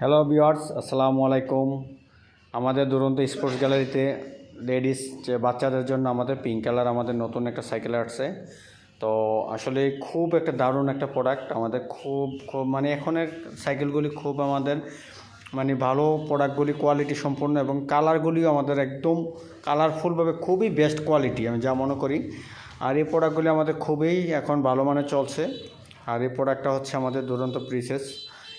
Hello বিয়ার্স আসসালামু আলাইকুম আমাদের দুরন্ত স্পোর্টস গ্যালারিতে লেডিস যে বাচ্চাদের জন্য আমাদের পিঙ্ক কালার আমাদের নতুন একটা সাইকেল আসছে। তো আসলে খুব একটা দারুণ একটা প্রোডাক্ট আমাদের খুব খুব মানে এখনের সাইকেলগুলি খুব আমাদের মানে ভালো প্রোডাক্টগুলি কোয়ালিটি সম্পূর্ণ এবং কালারগুলিও আমাদের একদম কালারফুলভাবে খুবই বেস্ট কোয়ালিটি আমি যা মনে করি। আর এই প্রোডাক্টগুলি আমাদের খুবই এখন ভালো মানে চলছে। আর এই প্রোডাক্টটা হচ্ছে আমাদের দুরন্ত প্রিসেস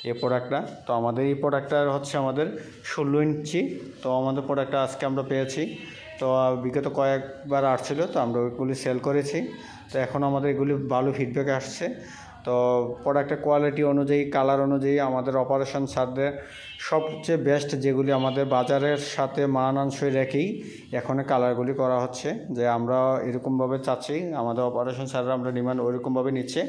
এই প্রোডাক্টটা তো আমাদের এই প্রোডাক্টটা হচ্ছে আমাদের ষোলো ইঞ্চি। তো আমাদের প্রোডাক্টটা আজকে আমরা পেয়েছি। তো বিগত কয়েকবার আসছিল, তো আমরা ওইগুলি সেল করেছি। তো এখন আমাদের এগুলি ভালো ফিডব্যাক আসছে। তো প্রোডাক্টের কোয়ালিটি অনুযায়ী কালার অনুযায়ী আমাদের অপারেশন সারদের সবচেয়ে বেস্ট যেগুলি আমাদের বাজারের সাথে মানানসই রেখেই এখন কালারগুলি করা হচ্ছে। যে আমরা এরকমভাবে চাচ্ছি, আমাদের অপারেশন সাররা আমরা ডিমান্ড ওইরকমভাবে নিচ্ছে।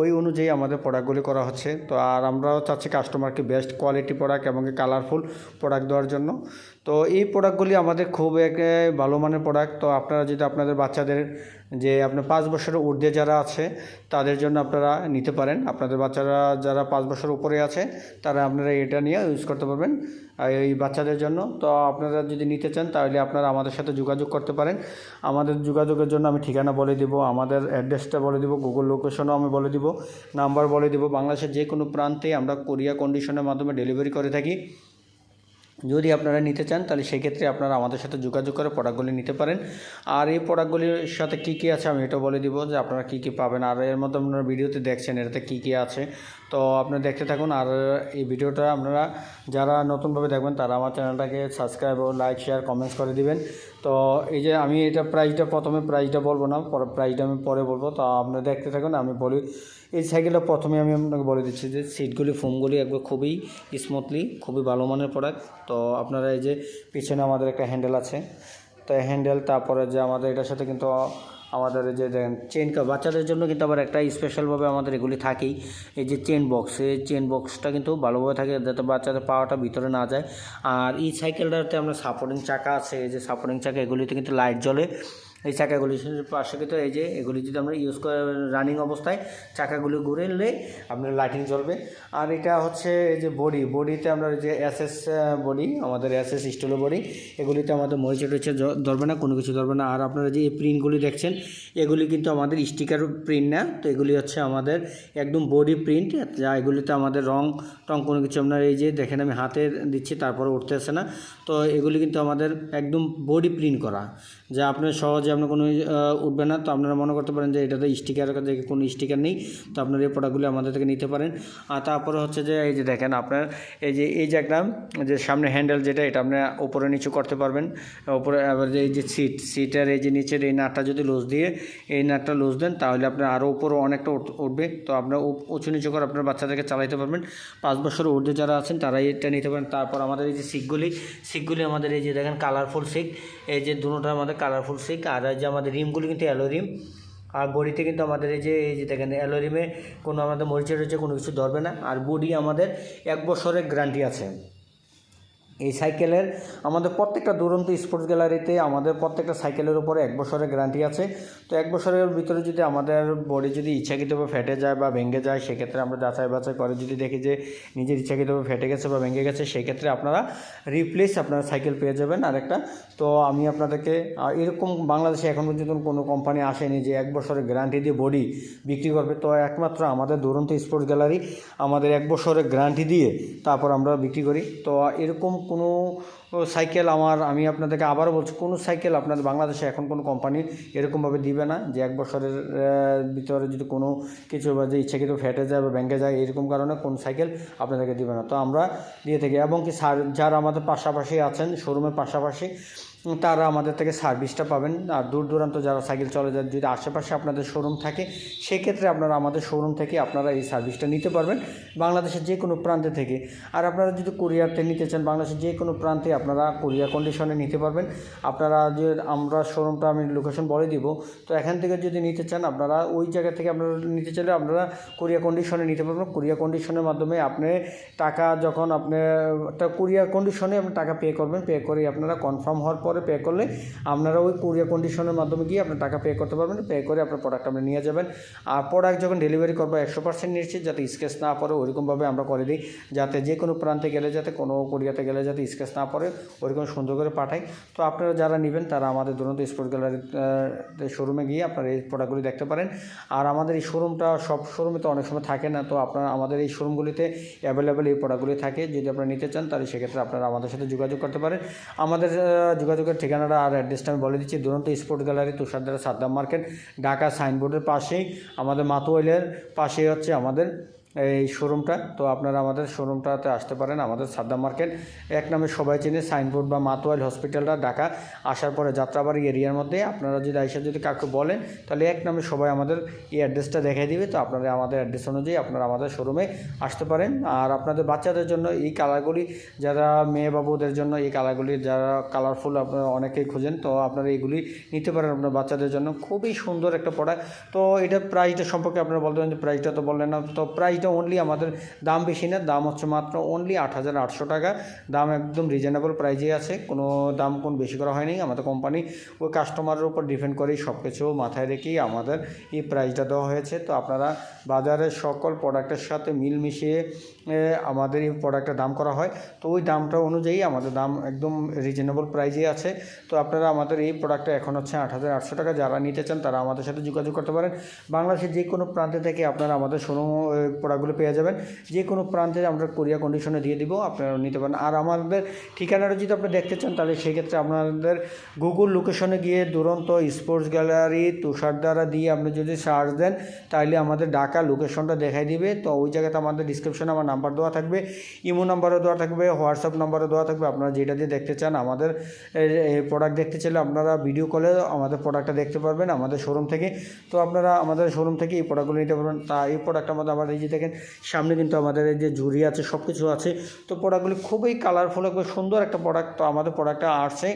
ওই অনুযায়ী আমাদের প্রোডাক্টগুলি করা হচ্ছে। তো আর আমরাও চাচ্ছি কাস্টমারকে বেস্ট কোয়ালিটি প্রোডাক্ট এবং কালারফুল প্রোডাক্ট দেওয়ার জন্য। তো এই প্রোডাক্টগুলি আমাদের খুব এক ভালো মানের প্রোডাক্ট তো আপনারা যদি আপনাদের বাচ্চাদের যে আপনার পাঁচ বছরের ঊর্ধ্বে যারা আছে, তাদের জন্য আপনারা নিতে পারেন। আপনাদের বাচ্চারা যারা পাঁচ বছর উপরে আছে, তারা আপনারা এটা নিয়ে ইউজ করতে পারবেন। এই বাচ্চাদের জন্য। তো আপনারা যদি নিতে চান, তাহলে আপনারা আমাদের সাথে যোগাযোগ করতে পারেন। আমাদের যোগাযোগের জন্য আমি ঠিকানা বলে দিব, আমাদের অ্যাড্রেসটা বলে দিব গুগল লোকেশনও আমি বলে দিব, নাম্বার বলে দিব। বাংলাদেশের যে কোনো প্রান্তে আমরা কোরিয়া কন্ডিশনের মাধ্যমে ডেলিভারি করে থাকি। যদি আপনারা নিতে চান, তাহলে সেই ক্ষেত্রে আপনারা আমাদের সাথে যোগাযোগ করে প্রোডাক্টগুলি নিতে পারেন। আর এই প্রোডাক্টগুলির সাথে কী কী আছে, আমি এটা বলে দিব যে আপনারা কী কী পাবেন। আর এর মধ্যে আপনারা ভিডিওতে দেখছেন এটাতে কী কী আছে। তো আপনারা দেখতে থাকুন। আর এই ভিডিওটা আপনারা যারা নতুনভাবে দেখবেন, তারা আমার চ্যানেলটাকে সাবস্ক্রাইব ও লাইক, শেয়ার, কমেন্টস করে দিবেন। তো এই যে আমি এটা প্রাইসটা প্রথমে প্রাইসটা বলব না, পরে প্রাইসটা আমি পরে বলব। তো আপনারা দেখতে থাকুন, আমি বলি, এই সাইকেলটা প্রথমে আমি আপনাকে বলে দিচ্ছি যে সিটগুলি ফোমগুলি একবার খুবই স্মুথলি খুবই ভালো মানের প্রোডাক্ট তো আপনারা এই যে পিছনে আমাদের একটা হ্যান্ডেল আছে তো হ্যান্ডেল তারপরে যে আমাদের এটার সাথে কিন্তু আমাদের যে চেন বাচ্চাদের জন্য কিন্তু আবার একটা স্পেশালভাবে আমাদের এগুলি থাকেই। এই যে চেন বক্স এই চেন বক্সটা কিন্তু ভালোভাবে থাকে যাতে বাচ্চাদের পাওয়াটা ভিতরে না যায়। আর এই সাইকেলটাতে আমরা সাপোর্টিং চাকা আছে, এই যে সাপোর্টিং চাকা এগুলিতে কিন্তু লাইট জ্বলে। এই চাকাগুলি কিন্তু এই যে এগুলি যদি আমরা ইউজ করে রানিং অবস্থায় চাকাগুলি ঘুরে নিলে আপনার লাইটিং জ্বলবে। আর এটা হচ্ছে এই যে বডি বডিতে আমরা যে এসএস বডি আমাদের এসএস স্টিলের বডি এগুলিতে আমাদের মরিচা টরিচা ধরবে না, কোনো কিছু ধরবে না। আর আপনারা যে এই প্রিন্টগুলি দেখছেন, এগুলি কিন্তু আমাদের স্টিকার প্রিন্ট না, তো এগুলি হচ্ছে আমাদের একদম বডি প্রিন্ট যা এগুলিতে আমাদের রং, টং কোনো কিছু আপনার এই যে দেখেন আমি হাতে দিচ্ছি, তারপরে উঠতে উঠতেছে না। তো এগুলি কিন্তু আমাদের একদম বডি প্রিন্ট করা, যা আপনার সহজে আপনার কোনো উঠবে না। তো আপনারা মনে করতে পারেন যে এটাতে স্টিকার থেকে কোনো স্টিকার নেই। তো আপনারা এই প্রোডাক্টগুলি আমাদের থেকে নিতে পারেন। আর তারপরে হচ্ছে যে, এই যে দেখেন আপনার, এই যে এই যে একটা, যে সামনে হ্যান্ডেল যেটা, এটা আপনি ওপরে নিচু করতে পারবেন। ওপরে আবার যে, এই যে সিট সিটের এই যে নিচের এই নাটটা যদি লুজ দিয়ে এই নাটটা লুজ দেন, তাহলে আপনার আরও উপরে অনেকটা উঠবে। তো আপনার উঁচু নিচু করে আপনার বাচ্চাদেরকে চালাইতে পারবেন। পাঁচ বছর ঊর্ধ্বে যারা আছেন, তারাই এটা নিতে পারেন। তারপর আমাদের এই যে সিকগুলি সিকগুলি আমাদের এই যে দেখেন কালারফুল সিক এই যে দুটোটা আমাদের কালারফুল সিক আর এই যে আমাদের রিমগুলো কিন্তু অ্যালো রিম। আর বডিতে কিন্তু আমাদের এই যে এই যে দেখেন, অ্যালো রিমে কোনো আমাদের মরিচা রয়েছে কোনো কিছু ধরবে না। আর বডি আমাদের এক বছরের গ্যারান্টি আছে। এই সাইকেলের, আমাদের প্রত্যেকটা দুরন্ত স্পোর্টস গ্যালারিতে আমাদের প্রত্যেকটা সাইকেলের উপরে এক বছরের গ্যারান্টি আছে। তো এক বছরের ভিতরে যদি আমাদের বডি যদি ইচ্ছাকৃতভাবে ফেটে যায় বা ভেঙে যায়, সেক্ষেত্রে আমরা যাচাই বাছাই করে যদি দেখি যে নিজের ইচ্ছাকৃতভাবে ফেটে গেছে বা ভেঙে গেছে, সেক্ষেত্রে আপনারা রিপ্লেস আপনারা সাইকেল পেয়ে যাবেন। আরেকটা, তো আমি আপনাদেরকে এরকম বাংলাদেশে এখন পর্যন্ত কোনো কোম্পানি আসেনি যে এক বছরের গ্যারান্টি দিয়ে বডি বিক্রি করবে। তো একমাত্র আমাদের দুরন্ত স্পোর্টস গ্যালারি আমাদের এক বছরের গ্যারান্টি দিয়ে তারপর আমরা বিক্রি করি। তো এরকম কোনো সাইকেল আমার, আমি আপনাদেরকে আবারও বলছি, কোনো সাইকেল আপনাদের বাংলাদেশে এখন কোনো কোম্পানি এরকমভাবে দিবে না যে এক বছরের ভিতরে যদি কোনো কিছু বা যে ইচ্ছাকৃত ফেটে যায় বা ব্যাঙ্কে যায়, এরকম কারণে কোন সাইকেল আপনাদেরকে দিবে না। তো আমরা দিয়ে থাকি। এবং কি যারা আমাদের পাশাপাশি আছেন শোরুমের পাশাপাশি তারা আমাদের থেকে সার্ভিসটা পাবেন। আর দূর দূরান্ত যারা সাইকেল চলে যায় যদি আশেপাশে আপনাদের শোরুম থাকে, সেক্ষেত্রে আপনারা আমাদের শোরুম থেকে আপনারা এই সার্ভিসটা নিতে পারবেন বাংলাদেশের যে কোনো প্রান্তে থেকে। আর আপনারা যদি কুরিয়ারতে নিতে চান, বাংলাদেশের যে কোনো প্রান্তে আপনারা কুরিয়ার কন্ডিশনে নিতে পারবেন। আপনারা যে আমরা শোরুমটা আমি লোকেশন বলে দিব, তো এখান থেকে যদি নিতে চান, আপনারা ওই জায়গা থেকে আপনারা নিতে চাইলে আপনারা কুরিয়ার কন্ডিশনে নিতে পারবেন। কুরিয়ার কন্ডিশনের মাধ্যমে আপনি টাকা যখন আপনি একটা কুরিয়ার কন্ডিশনে আপনি টাকা পে করবেন। পে করে আপনারা কনফার্ম হওয়ার পরে পরে পে করলে আপনারা ওই কুরিয়ার কন্ডিশনের মাধ্যমে গিয়ে আপনার টাকা পে করতে পারবেন পে করে আপনার প্রোডাক্ট আপনি নিয়ে যাবেন। আর প্রোডাক্ট যখন ডেলিভারি করব একশো পার্সেন্ট নিশ্চিত যাতে স্কেচ না পড়ে ওইরকমভাবে আমরা করে দিই যাতে যে কোনো প্রান্তে গেলে যাতে কোনো কোরিয়াতে গেলে যাতে স্কেচ না পড়ে ওইরকম সুন্দর করে পাঠাই। তো আপনারা যারা নেবেন তারা আমাদের দুরন্ত স্পোর্ট গ্যালারি শোরুমে গিয়ে আপনারা এই প্রোডাক্টগুলি দেখতে পারেন। আর আমাদের এই শোরুমটা সব শোরুমে তো অনেক সময় থাকে না তো আপনারা আমাদের এই শোরুমগুলিতে অ্যাভেলেবেল এই প্রোডাক্টগুলি থাকে। যদি আপনারা নিতে চান তাহলে সেক্ষেত্রে আপনারা আমাদের সাথে যোগাযোগ করতে পারেন। আমাদের আহ, যোগাযোগের ঠিকানাটা আর অ্যাড্রেসটা আমি বলে দিচ্ছি। দুরন্ত স্পোর্ট গ্যালারি তুষারদারা সাদ্দাম মার্কেট ঢাকা সাইনবোর্ডের পাশেই আমাদের মাতুয়েলের পাশেই হচ্ছে আমাদের এই শোরুমটা তো আপনারা আমাদের শোরুমটাতে আসতে পারেন, আমাদের সাদ্দাম মার্কেট। এক নামে সবাই চেনে, সাইনবোর্ড বা মাতোয়াইল হসপিটালটা, ঢাকা। আসার পরে যাত্রাবাড়ি এরিয়ার মধ্যে আপনারা যদি আইসা যদি কাউকে বলেন, তাহলে এক নামে সবাই আমাদের এই অ্যাড্রেসটা দেখাই দিবে। তো আপনারা আমাদের অ্যাড্রেস অনুযায়ী আপনারা আমাদের শোরুমে আসতে পারেন। আর আপনাদের বাচ্চাদের জন্য এই কালারগুলি, যারা মেয়ে বাবুদের জন্য এই কালারগুলি, যারা কালারফুল আপনারা অনেকেই খুঁজেন, তো আপনারা এইগুলি নিতে পারেন আপনার বাচ্চাদের জন্য। খুবই সুন্দর একটা প্রোডাক্ট তো এটার প্রাইসটা সম্পর্কে আপনারা বলতে পারেন যে প্রাইসটা তো বললেন না, তো প্রাইসটা অনলি আমাদের দাম বেশি না, দাম হচ্ছে মাত্র অনলি আট হাজার আটশো টাকা। দাম একদম রিজনেবল প্রাইজে আছে, কোনো দাম কোন বেশি করা হয়নি। আমাদের কোম্পানি ওই কাস্টমারের উপর ডিপেন্ড করেই সব কিছু মাথায় রেখেই আমাদের এই প্রাইসটা দেওয়া হয়েছে। তো আপনারা বাজারের সকল প্রোডাক্টের সাথে মিল মিশিয়ে আমাদের এই প্রোডাক্টের দাম করা হয়। তো ওই দামটা অনুযায়ী আমাদের দাম একদম রিজনেবল প্রাইজে আছে। তো আপনারা আমাদের এই প্রোডাক্টটা এখন হচ্ছে আট হাজার আটশো টাকা। যারা নিতে চান তারা আমাদের সাথে যোগাযোগ করতে পারেন। বাংলাদেশের যে কোনো প্রান্তে থেকে আপনারা আমাদের শোরুম প্রোডাক্টগুলো পেয়ে যাবেন। যে কোনো প্রান্তে আমরা কোরিয়া কন্ডিশনে দিয়ে দিব আপনারা নিতে পারেন। আর আমাদের ঠিকানাটা যদি আপনি দেখতে চান, তাহলে সেক্ষেত্রে আপনাদের গুগল লোকেশনে গিয়ে দুরন্ত স্পোর্টস গ্যালারি তুষারদারা দিয়ে আপনি যদি সার্চ দেন তাহলে আমাদের ঢাকা লোকেশনটা দেখাই দিবে। তো ওই জায়গাতে আমাদের ডিসক্রিপশনে আমার নাম্বার দেওয়া থাকবে ইমো নাম্বারও দেওয়া থাকবে হোয়াটসঅ্যাপ নাম্বারও দেওয়া থাকবে। আপনারা যেটা দিয়ে দেখতে চান, আমাদের প্রোডাক্ট দেখতে চাইলে আপনারা ভিডিও কলে আমাদের প্রোডাক্টটা দেখতে পারবেন আমাদের শোরুম থেকে। তো আপনারা আমাদের শোরুম থেকে এই প্রোডাক্টগুলো নিতে পারবেন। তা এই প্রোডাক্টটা আমাদের আমাদের এই দেখেন, সামনে কিন্তু আমাদের যে ঝুড়ি আছে সব কিছু আছে। তো প্রোডাক্টগুলি খুবই কালারফুল খুব সুন্দর একটা প্রোডাক্ট তো আমাদের প্রোডাক্টটা আসছে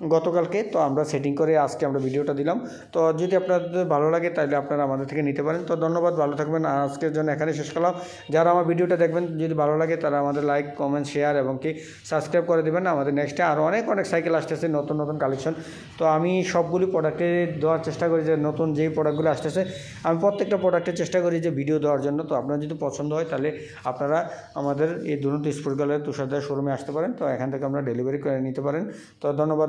গতকালকে, তো আমরা সেটিং করে আজকে আমরা ভিডিওটা দিলাম। তো যদি আপনাদের ভালো লাগে, তাহলে আপনারা আমাদের থেকে নিতে পারেন। তো ধন্যবাদ, ভালো থাকবেন। আজকের জন্য এখানে শেষ করলাম। যারা আমার ভিডিওটা দেখবেন, যদি ভালো লাগে, তারা আমাদের লাইক কমেন্ট শেয়ার এবং কি সাবস্ক্রাইব করে দেবেন। আমাদের নেক্সটে আরও অনেক অনেক সাইকেল আসতেছে, নতুন নতুন কালেকশন তো আমি সবগুলি প্রোডাক্টে দেওয়ার চেষ্টা করি যে, নতুন যেই প্রোডাক্টগুলো আসতেছে, আমি প্রত্যেকটা প্রোডাক্টের চেষ্টা করি যে ভিডিও দেওয়ার জন্য। তো আপনার যদি পছন্দ হয়, তাহলে আপনারা আমাদের এই দুরন্ত স্পোর্ট গ্যালারি তুষারদার শোরুমে আসতে পারেন। তো এখান থেকে আমরা ডেলিভারি করে নিতে পারেন। তো ধন্যবাদ